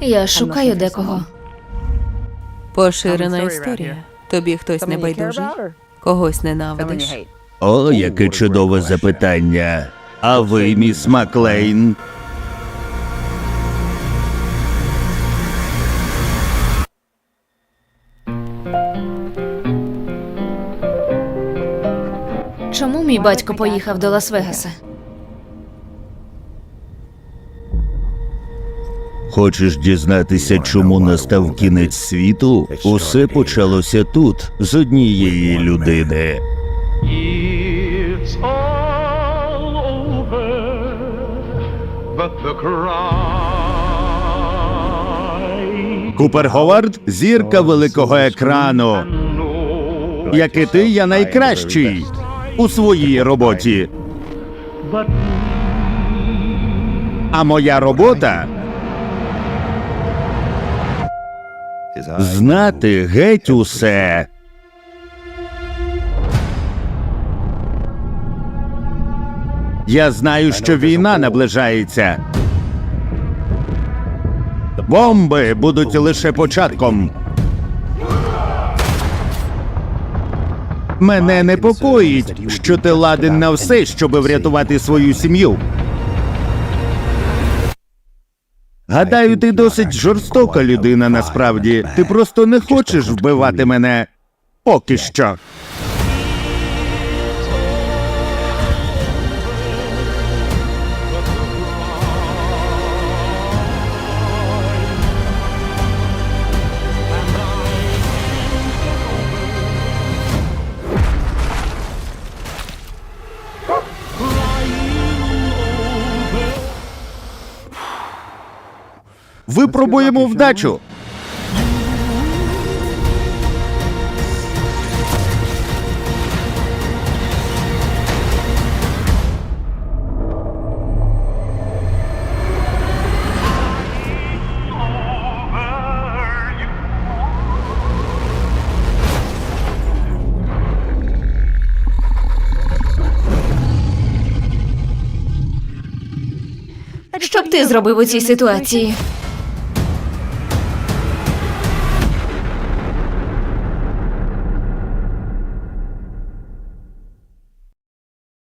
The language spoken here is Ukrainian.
Я шукаю декого. Поширена історія. Тобі хтось не байдужий, когось ненавидиш. О, яке чудове запитання. А ви, міс Маклейн? Чому мій батько поїхав до Лас-Вегаса? Хочеш дізнатися, чому настав кінець світу? Усе почалося тут, з однієї людини. Купер Говард зірка великого екрану. Як і ти, я найкращий у своїй роботі. А моя робота знати геть усе. Я знаю, що війна наближається. Бомби будуть лише початком. Мене непокоїть, що ти ладен на все, щоб врятувати свою сім'ю. Гадаю, ти досить жорстока людина насправді. Ти просто не хочеш вбивати мене. Поки що. Випробуємо вдачу. Що б ти зробив у цій ситуації?